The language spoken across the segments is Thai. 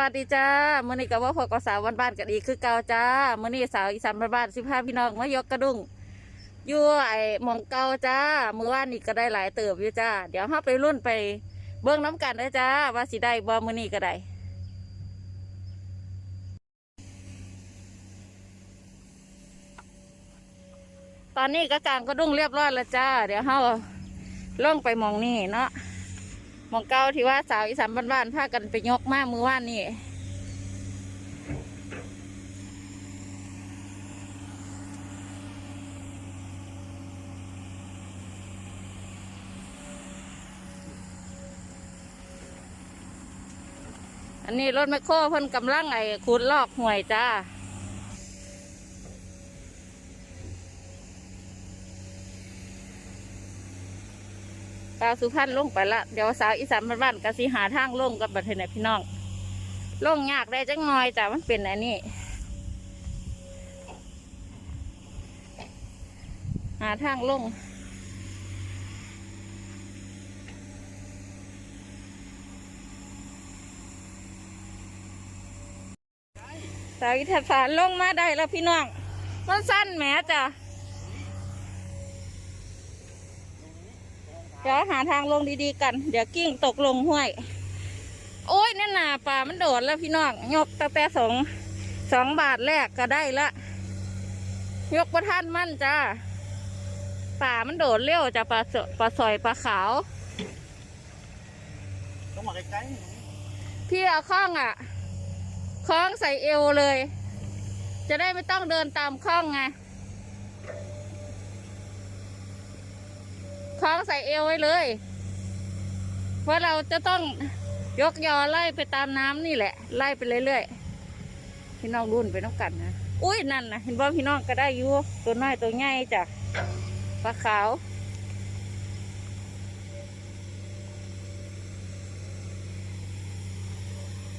วัสดีจ้ามื้อนี้ก็ว่าพอกสาวบ้านๆกันอีกคือเก่าจ้ามื้อนี้สาวอีสานบ้านๆสิพาพี่น้องมายกกระดุงยู่วไอ้หมองเก่าจ้ามื้อวานนี้ก็ได้หลายเติบอยู่จ้า เดี๋ยวเฮาไปรุ่นไปเบิ่งน้ำกันเด้จ้าว่าสิได้บ่มื้อนี้ก็ได้ตอนนี้ก็กางกระดุงเรียบร้อยแล้วจ้า เดี๋ยวเฮาล่องไปมองนี่เนาะ มองเก่าที่ว่าสาวอีสานบ้านๆพากันไปยกมากมือว่านนี่อันนี้รถแมคโครเพิ่นกำลังไอ้ขุดลอกห่วยจ้าาวสุพรรณลงไปละเดี๋ยวสาวอีสานบ้านๆก็สิหาทางลงกับบัดเทนพี่น้องลงยากได้จังงอยจ้ะมันเป็นอันนี้ หาทางลงสาวอีสานลงมาได้แล้วพี่น้องมันสั้นแหมจ้ะ เดี๋ยวหาทางลงดีๆกัน เดี๋ยวกิ้งตกลงห้วย โอ้ยนั่นน่ะป่ามันโดดแล้วพี่น้องยกตั้งแต่สองสองบาทแรกก็ได้ละยกประทันมั่นจ้าป่ามันโดดเร็วจ้ะปลาสปลาสอยปลาขาวต้องมาใกล้พี่เอาข้องอะคล้องใส่เอวเลย จะได้ไม่ต้องเดินตามข้องไง คล้องใส่เอวไว้เลย เพราะเราจะต้องยกยอไล่ไปตามน้ำนี่แหละ ไล่ไปเรื่อยๆพี่น้องรุ่นไปน้องกันนะอุ้ยนั่นนะเห็นว่าพี่น้องก็ได้อยู่ตัวน้อยตัวใหญ่จ้ะปลาขาว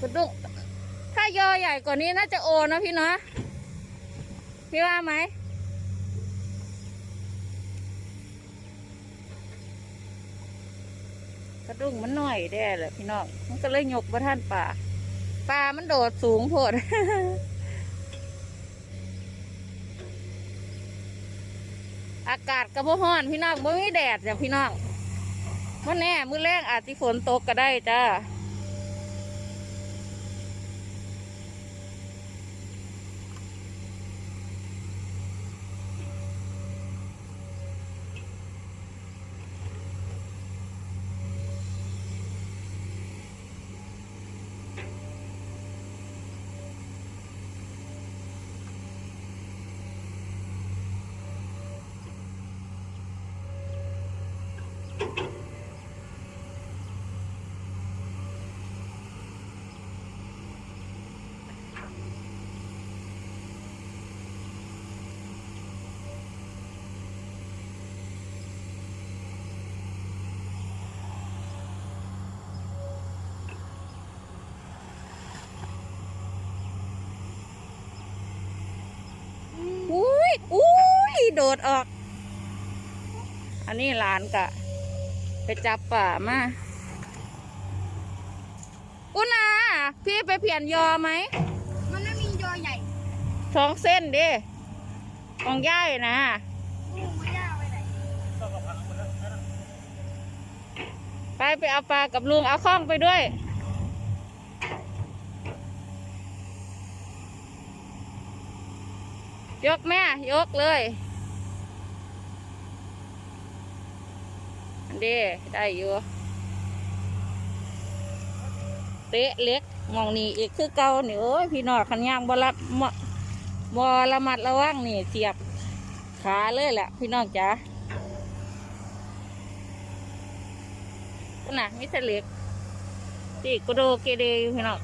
กระดุกถ้ายอใหญ่กว่านี้น่าจะโอนะพี่เนาะพี่ว่าไหมกระ ดุงมันหน่อยแด้แหละพี่น้องมันก็เลยยกมาท่านป่าป่ามันโดดสูงโพดอากาศกระโบห้อนพี่น้องบ่มีแดดจ้ะพี่น้องวันแน่มื้อแรงอาจจะฝนตกก็ได้จ้า อุ้ยอุ้ยโดดออก อันนี้หลานกะ ไปจับป่ามาอุนาพี่ไปเปลี่ยนยอไหม มันไม่มียอใหญ่สองเส้นดิของย่ายนะลูกไม่ยากไปไหนไปไปเอาปลากับลุงเอาข้องไปด้วย ยกแม่ ยกเลยอันเดีได้อยู่เตะเล็กมองนี่อีกคือเก่านี่โอ้ยพี่น้องขันย่างบรับมบระมัดระวังนี่เสียบขาเลยแหละพี่น้องจ๋าน่ะมิสเล็กตีกระโดเกเดอยู่พี่น้อง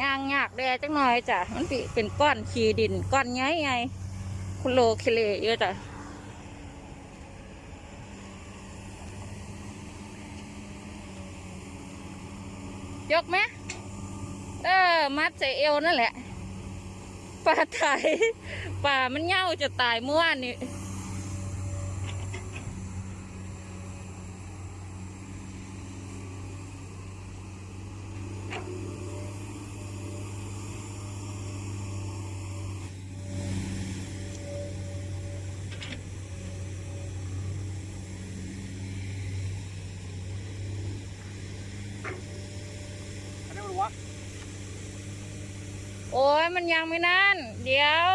ยางยากแดจังหน่อยจ้ะมันเป็นก้อนขีดินก้อนใหญ่ไงคุณโลเคเลเยอะจ้ะยกไหมเออ มัดใส่เอวนั่นแหละปลาไทยปลามันเน่าจะตายเมื่อวานนี้ มันยังไม่นั่น เดี๋ยว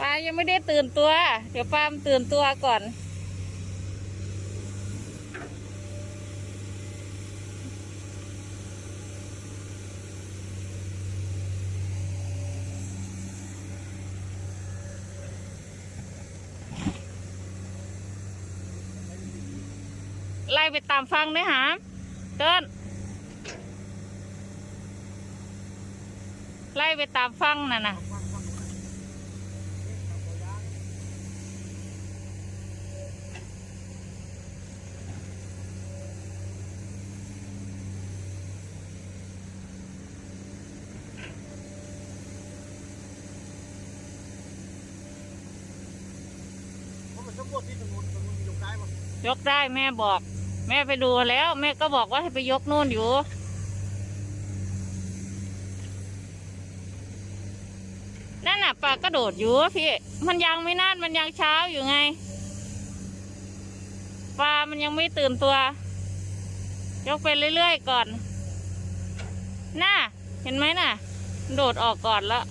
ปลายังไม่ได้ตื่นตัว เดี๋ยวปลามตื่นตัวก่อน ไล่ไปตามฟังด้วยหาม เดินไล่ไปตามฟังน่ะนะเพราะมันต้องบดที่ตรงนู้นตรงนู้นมียกได้มั้งยกได้แม่บอก แม่ไปดูแล้ว แม่ก็บอกว่าให้ไปยกนู่นอยู่นั่นน่ะปลากระโดดอยู่พี่มันยังไม่นั่นมันยังเช้าอยู่ไงปลามันยังไม่ตื่นตัว ยกไปเรื่อยๆก่อน น่ะเห็นไหมน่ะ โดดออกก่อนแล้ว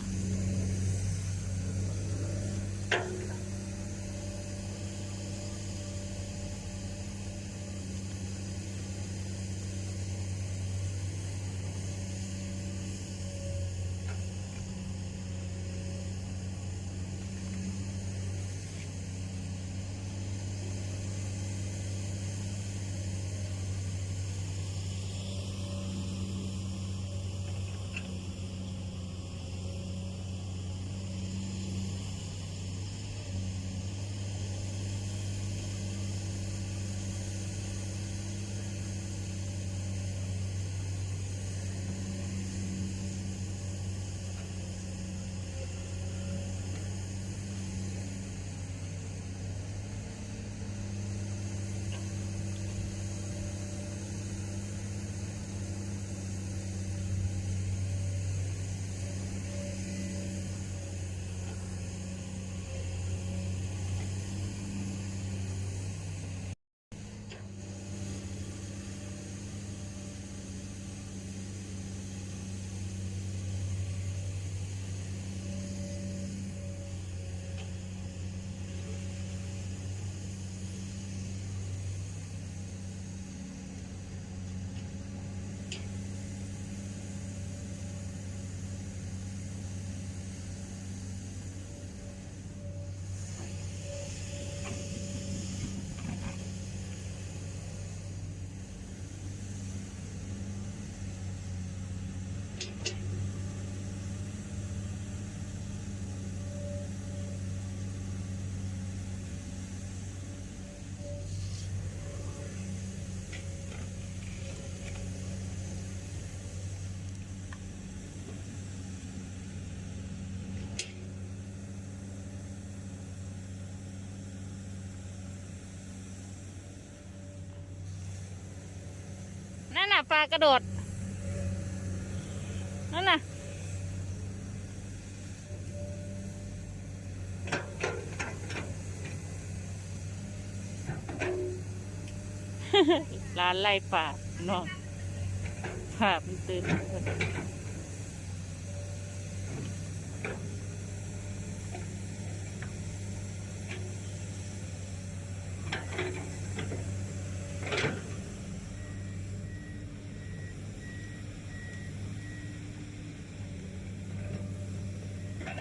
น่ะปลากระโดด นั่นน่ะ ร้านไล่ปลาเนาะปลามันตื่น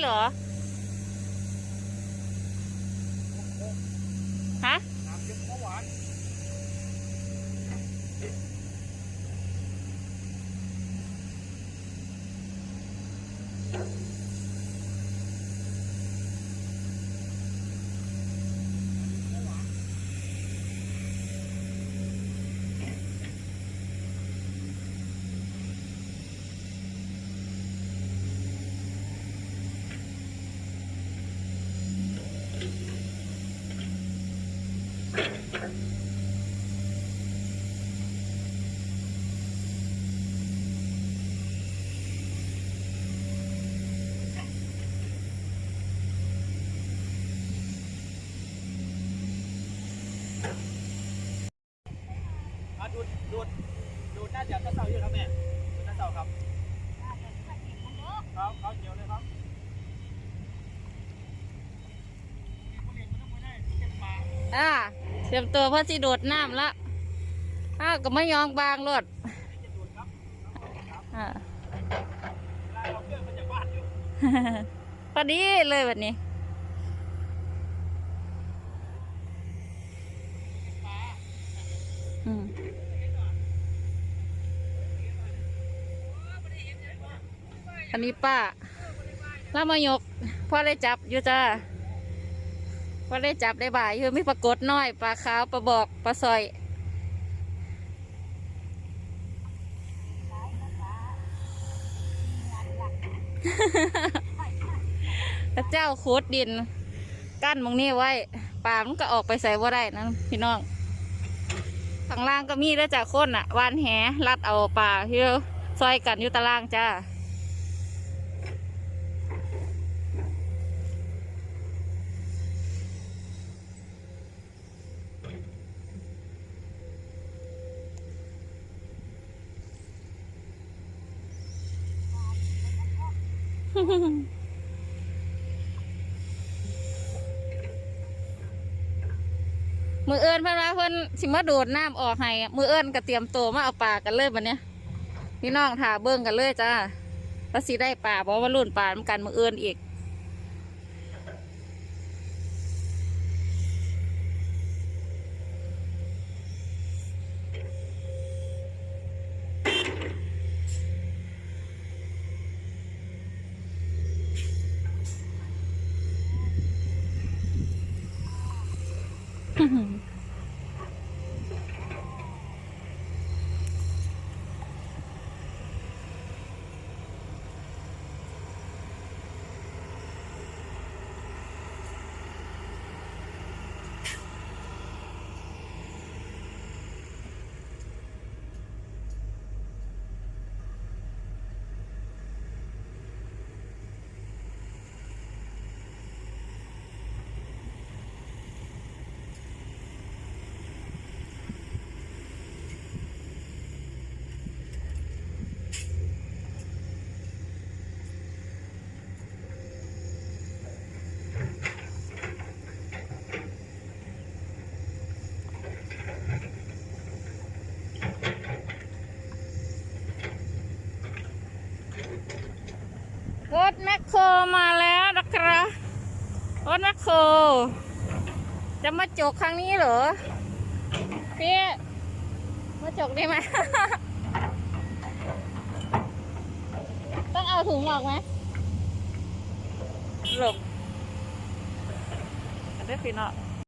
เหรอ โอ่าเตรียมตัวเพื่อสิโดดน้ำละอ้าวก็ไม่ยองบางรถอ่าเราเครื่องมันจากบ้านอยู่พอดีเลยวันนี้อืมอันนี้ป้าแล้วมายกพ่อได้จับอยู่จ้า พ่อได้จับได้บ่ายอยู่มีปลากดน้อยปลาขาวปลาบอกปลาซอยพระเจ้าโคดดิน กั้นมองนี่ไว้ป่ามันก็ออกไปใส่ว่าได้นะพี่น้องข้างล่างก็มีแล้วจากคนอะวานแหลัดเอาป่าที่ซอยกันอยู่ตารางจ้า มือเอิญเพื่อนว่าเพื่อนสิมาโดดน้ำออกให้มือเอิญก็เตรียมตัวมาเอาปลากันเลยบันเนี้ยพี่น้องถ่าเบิ้งกันเลยจ้าแล้วสิได้ปลาเพราะว่ารุ่นปลามันกันมือเอิญอีก Mm-hmm. รถแมคโครมาแล้วนะครับรถแมคโคร จะมาจกครั้งนี้เหรอ พี่ มาจกได้ไหม ต้องเอาถุงออกไหมหลบเด้อพี่เนาะ